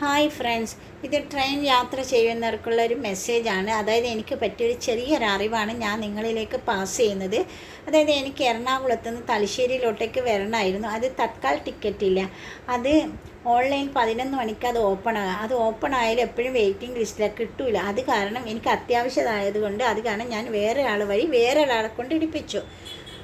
Hi friends. ഇത് train യാത്ര ചെയ്യുന്നവർക്കുള്ള ഒരു മെസ്സേജാണ് അതായത് എനിക്ക് പറ്റിയൊരു ചെറിയൊരു അറിവാണ് ഞാൻ നിങ്ങളിലേക്ക് പാസ് ചെയ്യുന്നത്. അതായത് എനിക്ക് എറണാകുളത്ത് നിന്ന് തലശ്ശേരിയിലോട്ടേക്ക് വരണമായിരുന്നു. അത് തത്കാൽ ടിക്കറ്റ് ഇല്ല. അത് ഓൺലൈൻ പതിനൊന്ന് മണിക്ക് അത് ഓപ്പൺ ആകുക അത് ഓപ്പൺ ആയാലും എപ്പോഴും വെയിറ്റിംഗ് ലിസ്റ്റിലാണ് കിട്ടൂല. അത് കാരണം എനിക്ക് അത്യാവശ്യമായതുകൊണ്ട് അത് കാരണം ഞാൻ വേറെ ആൾ വഴി വേറെ ഒരാളെ കൊണ്ട് ഇടിപ്പിച്ചു.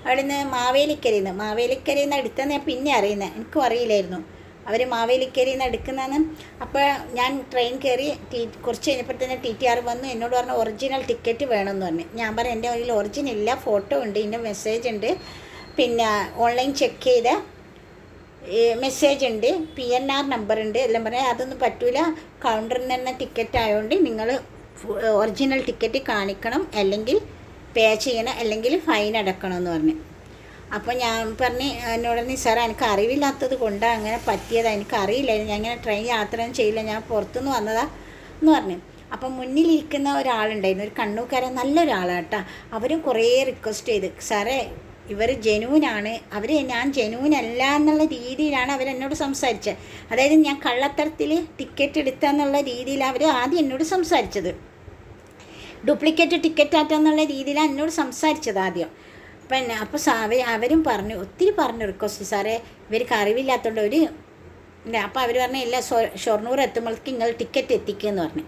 അവിടുന്ന് മാവേലിക്കരയിൽ നിന്ന് മാവേലിക്കരയിൽ നിന്ന് അടുത്തെന്ന് ഞാൻ പിന്നെ അറിയുന്നത് എനിക്കും അറിയില്ലായിരുന്നു. അവർ മാവേലിക്കരയിൽ നിന്ന് എടുക്കുന്നതെന്ന്. അപ്പോൾ ഞാൻ ട്രെയിൻ കയറി ടി കുറച്ച് കഴിഞ്ഞപ്പോൾ തന്നെ ടി ടി ആർ വന്നു. എന്നോട് പറഞ്ഞു ഒറിജിനൽ ടിക്കറ്റ് വേണമെന്ന് പറഞ്ഞു. ഞാൻ പറഞ്ഞു എന്റെ കയ്യിൽ ഒറിജിനൽ ഇല്ല. ഫോട്ടോ ഉണ്ട്. ഇതിന്റെ മെസ്സേജ് ഉണ്ട്. പിന്നെ ഓൺലൈൻ ചെക്ക് ചെയ്ത മെസ്സേജ് ഉണ്ട്. പി എൻ ആർ നമ്പർ ഉണ്ട്. എല്ലാം പറയാം അതൊന്നും പറ്റൂല. കൗണ്ടറിൽ നിന്ന് ടിക്കറ്റ് ആയതുകൊണ്ട് നിങ്ങൾ ഒറിജിനൽ ടിക്കറ്റ് കാണിക്കണം. അല്ലെങ്കിൽ പേ ചെയ്യണം. അല്ലെങ്കിൽ ഫൈൻ അടക്കണം എന്ന് പറഞ്ഞു. അപ്പോൾ ഞാൻ പറഞ്ഞ് എന്നോട് നീ സാർ എനിക്ക് അറിവില്ലാത്തത് കൊണ്ടാണ് അങ്ങനെ പറ്റിയതാണ് എനിക്ക് അറിയില്ലായിരുന്നു ഞാൻ ഇങ്ങനെ ട്രെയിൻ യാത്രയൊന്നും ചെയ്യില്ല ഞാൻ പുറത്തുനിന്ന് വന്നതാ എന്ന് പറഞ്ഞു. അപ്പം മുന്നിലിരിക്കുന്ന ഒരാളുണ്ടായിരുന്നു ഒരു കണ്ണൂക്കാരൻ നല്ലൊരാളാണ് കേട്ടോ അവരും കുറേ റിക്വസ്റ്റ് ചെയ്ത് സാറേ ഇവർ ജനുവിനാണ് അവർ ഞാൻ ജനുവിനല്ല എന്നുള്ള രീതിയിലാണ് അവരെന്നോട് സംസാരിച്ചത് അതായത് ഞാൻ കള്ളത്തരത്തിൽ ടിക്കറ്റ് എടുത്തെന്നുള്ള രീതിയിൽ അവർ ആദ്യം എന്നോട് സംസാരിച്ചത്. ഡ്യൂപ്ലിക്കേറ്റ് ടിക്കറ്റ് ആറ്റാന്നുള്ള രീതിയിലാണ് എന്നോട് സംസാരിച്ചത് ആദ്യം. പിന്നെ അപ്പോൾ സാവ അവരും പറഞ്ഞു ഒത്തിരി പറഞ്ഞു റിക്വസ്റ്റ് സാറേ ഇവർക്ക് അറിവില്ലാത്തതുകൊണ്ട് ഒരു അപ്പോൾ അവർ പറഞ്ഞു ഇല്ല ഷൊർണൂർ എത്തുമ്പോഴേക്ക് നിങ്ങൾ ടിക്കറ്റ് എത്തിക്കുമെന്ന് പറഞ്ഞു.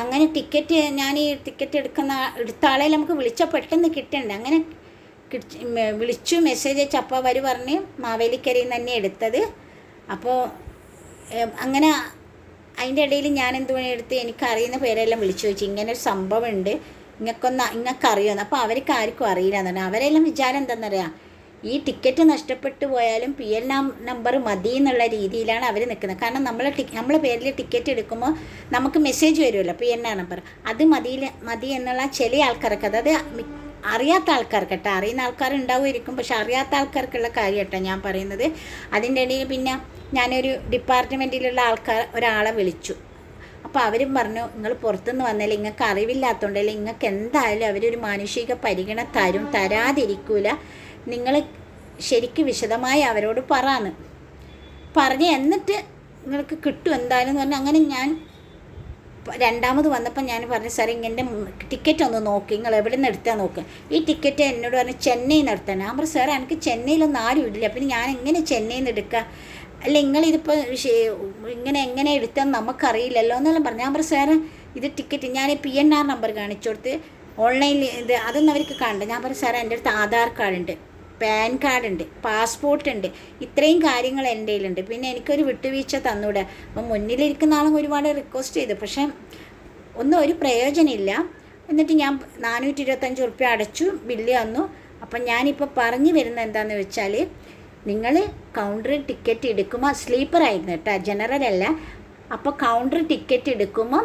അങ്ങനെ ടിക്കറ്റ് ഞാൻ ഈ ടിക്കറ്റ് എടുക്കുന്ന എടുത്ത ആളെ നമുക്ക് വിളിച്ചാൽ പെട്ടെന്ന് കിട്ടണ്ടേ? അങ്ങനെ വിളിച്ചു മെസ്സേജ് അയച്ചു. അപ്പോൾ അവർ പറഞ്ഞ് മാവേലിക്കരയിൽ നിന്ന് തന്നെ എടുത്തത്. അപ്പോൾ അങ്ങനെ അതിന്റെ ഇടയിൽ ഞാൻ എന്തുകൊണ്ട് എടുത്ത് എനിക്കറിയുന്ന പേരെല്ലാം വിളിച്ചു ചോദിച്ചു. ഇങ്ങനെ ഒരു സംഭവം ഉണ്ട് ഇങ്ങക്കൊന്ന് ഇങ്ങക്ക് അറിയുമെന്ന് അപ്പോൾ അവർക്ക് ആർക്കും അറിയില്ല എന്നാണ്. അവരെല്ലാം വിചാരം എന്താണെന്നറിയാം ഈ ടിക്കറ്റ് നഷ്ടപ്പെട്ടു പോയാലും പി എൽ നമ്പർ മതി എന്നുള്ള രീതിയിലാണ് അവർ നിൽക്കുന്നത് കാരണം നമ്മൾ ടി നമ്മളെ പേരിൽ ടിക്കറ്റ് എടുക്കുമ്പോൾ നമുക്ക് മെസ്സേജ് വരുമല്ലോ പി എൻ ആർ നമ്പർ. അത് മതിയിൽ മതി എന്നുള്ള ചില ആൾക്കാർക്ക് അതായത് അറിയാത്ത ആൾക്കാർക്ക് കേട്ടോ അറിയുന്ന ആൾക്കാരുണ്ടാവുമായിരിക്കും പക്ഷെ അറിയാത്ത ആൾക്കാർക്കുള്ള കാര്യം കേട്ടോ ഞാൻ പറയുന്നത്. അതിന്റെ ഇടയിൽ പിന്നെ ഞാനൊരു ഡിപ്പാർട്ട്മെന്റിലുള്ള ആൾക്കാർ ഒരാളെ വിളിച്ചു. അപ്പോൾ അവരും പറഞ്ഞു നിങ്ങൾ പുറത്തുനിന്ന് വന്നാലും നിങ്ങൾക്ക് അറിവില്ലാത്തതുകൊണ്ടല്ലേ നിങ്ങൾക്ക് എന്തായാലും അവരൊരു മാനുഷിക പരിഗണ തരും തരാതിരിക്കൂല. നിങ്ങൾ ശരിക്ക് വിശദമായി അവരോട് പറയാന്ന് പറഞ്ഞ് എന്നിട്ട് നിങ്ങൾക്ക് കിട്ടും എന്തായാലും എന്ന് പറഞ്ഞാൽ അങ്ങനെ ഞാൻ രണ്ടാമത് വന്നപ്പോൾ ഞാൻ പറഞ്ഞു സാറേ ഇങ്ങനെ ടിക്കറ്റ് ഒന്ന് നോക്കി നിങ്ങൾ എവിടെ നിന്ന് എടുത്താൽ നോക്ക്. ഈ ടിക്കറ്റ് എന്നോട് പറഞ്ഞു ചെന്നൈ നിന്ന് എടുത്താൽ ഞാൻ പറഞ്ഞു സാറേ എനിക്ക് ചെന്നൈയിലൊന്നും ആരും ഇടില്ല. പിന്നെ ഞാൻ എങ്ങനെ ചെന്നൈയിൽ നിന്ന് എടുക്കുക അല്ല നിങ്ങളിതിപ്പോൾ ഇങ്ങനെ എങ്ങനെ എടുത്തെന്ന് നമുക്കറിയില്ലല്ലോ എന്നെല്ലാം പറഞ്ഞു. ഞാൻ പറഞ്ഞു സാറ് ഇത് ടിക്കറ്റ് ഞാൻ പി എൻ ആർ നമ്പർ കാണിച്ചു കൊടുത്ത് ഓൺലൈനിൽ ഇത് അതൊന്നും അവർക്ക് കാണണ്ട ഞാൻ പറഞ്ഞു സാറേ എന്റെ അടുത്ത് ആധാർ കാർഡ് ഉണ്ട് പാൻ കാർഡ് ഉണ്ട് പാസ്പോർട്ട് ഉണ്ട് ഇത്രയും കാര്യങ്ങൾ എന്റെ കയ്യിലുണ്ട്. പിന്നെ എനിക്കൊരു വിട്ടുവീഴ്ച തന്നൂടെ. അപ്പം മുന്നിലിരിക്കുന്ന ആളും ഒരുപാട് റിക്വസ്റ്റ് ചെയ്തു. പക്ഷേ ഒന്നും ഒരു പ്രയോജനമില്ല. എന്നിട്ട് ഞാൻ നാനൂറ്റി ഇരുപത്തഞ്ച് ഉറുപ്പ്യ അടച്ചു ബില്ല് തന്നു. അപ്പം ഞാനിപ്പോൾ പറഞ്ഞു വരുന്നത് എന്താണെന്ന് വെച്ചാൽ നിങ്ങൾ കൗണ്ടറിൽ ടിക്കറ്റ് എടുക്കുമ്പോൾ സ്ലീപ്പർ ആയിരുന്നു കേട്ടോ ജനറൽ അല്ല. അപ്പോൾ കൗണ്ടറിൽ ടിക്കറ്റ് എടുക്കുമ്പം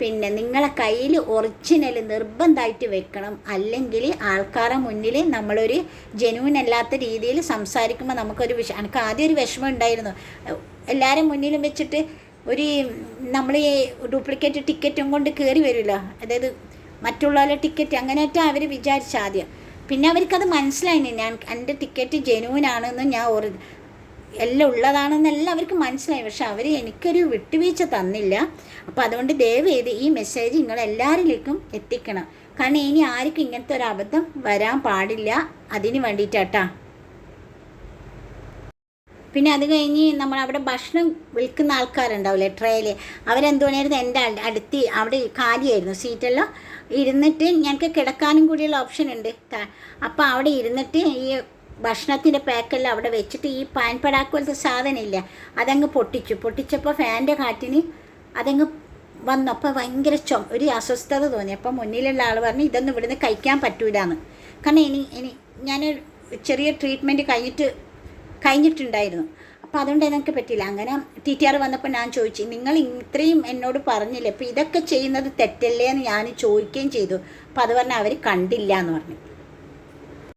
പിന്നെ നിങ്ങളെ കയ്യിൽ ഒറിജിനൽ നിർബന്ധമായിട്ട് വെക്കണം. അല്ലെങ്കിൽ ആൾക്കാരെ മുന്നിൽ നമ്മളൊരു ജനുവിൻ അല്ലാത്ത രീതിയിൽ സംസാരിക്കുമ്പോൾ നമുക്കൊരു വിഷ എനിക്ക് ആദ്യം ഒരു വിഷമം ഉണ്ടായിരുന്നു. എല്ലാവരും മുന്നിലും വെച്ചിട്ട് ഒരു നമ്മൾ ഈ ഡ്യൂപ്ലിക്കേറ്റ് ടിക്കറ്റും കൊണ്ട് കയറി വരുമല്ലോ അതായത് മറ്റുള്ളവരുടെ ടിക്കറ്റ് അങ്ങനെയൊക്കെ അവർ വിചാരിച്ച ആദ്യം. പിന്നെ അവർക്കത് മനസ്സിലായി ഞാൻ എന്റെ ടിക്കറ്റ് ജെനുവിനാണെന്ന് ഞാൻ ഓർ എല്ലാം ഉള്ളതാണെന്നെല്ലാം അവർക്ക് മനസ്സിലായി. പക്ഷെ അവർ എനിക്കൊരു വിട്ടുവീഴ്ച തന്നില്ല. അപ്പോൾ അതുകൊണ്ട് ദയവ് ചെയ്ത് ഈ മെസ്സേജ് നിങ്ങൾ എല്ലാവരിലേക്കും എത്തിക്കണം. കാരണം ഇനി ആർക്കും ഇങ്ങനത്തെ ഒരു അബദ്ധം വരാൻ പാടില്ല. അതിന് വേണ്ടിയിട്ടാട്ടാ. പിന്നെ അത് കഴിഞ്ഞ് നമ്മൾ അവിടെ ഭക്ഷണം വിൽക്കുന്ന ആൾക്കാരുണ്ടാവില്ലേ ട്രെയിൽ അവരെന്ത് പണിയായിരുന്നു എന്റെ അടുത്ത് അവിടെ കാലിയായിരുന്നു സീറ്റെല്ലാം ഇരുന്നിട്ട് ഞങ്ങൾക്ക് കിടക്കാനും കൂടിയുള്ള ഓപ്ഷൻ ഉണ്ട്. അപ്പോൾ അവിടെ ഇരുന്നിട്ട് ഈ ഭക്ഷണത്തിന്റെ പാക്കെല്ലാം അവിടെ വെച്ചിട്ട് ഈ പാൻ പോലത്തെ സാധനമില്ല അതങ്ങ് പൊട്ടിച്ചു. പൊട്ടിച്ചപ്പോൾ ഫാന്റെ കാറ്റിന് അതങ്ങ് വന്നപ്പോൾ ഭയങ്കര ചൊ ഒരു അസ്വസ്ഥത തോന്നി. അപ്പോൾ മുന്നിലുള്ള ആൾ പറഞ്ഞു ഇതൊന്നും ഇവിടുന്ന് കഴിക്കാൻ പറ്റൂലാന്ന്. കാരണം ഇനി ഇനി ഞാൻ ചെറിയ ട്രീറ്റ്മെന്റ് കഴിഞ്ഞിട്ട് കഴിഞ്ഞിട്ടുണ്ടായിരുന്നു. അപ്പോൾ അതുകൊണ്ട് എനിക്ക് പറ്റില്ല അങ്ങനെ ടി ടി ആർ വന്നപ്പോൾ ഞാൻ ചോദിച്ചു നിങ്ങൾ ഇത്രയും എന്നോട് പറഞ്ഞില്ല? അപ്പോൾ ഇതൊക്കെ ചെയ്യുന്നത് തെറ്റല്ലേ? എന്ന് ഞാൻ ചോദിക്കുകയും ചെയ്തു. അപ്പോൾ അത് പറഞ്ഞാൽ അവർ കണ്ടില്ല എന്ന് പറഞ്ഞു.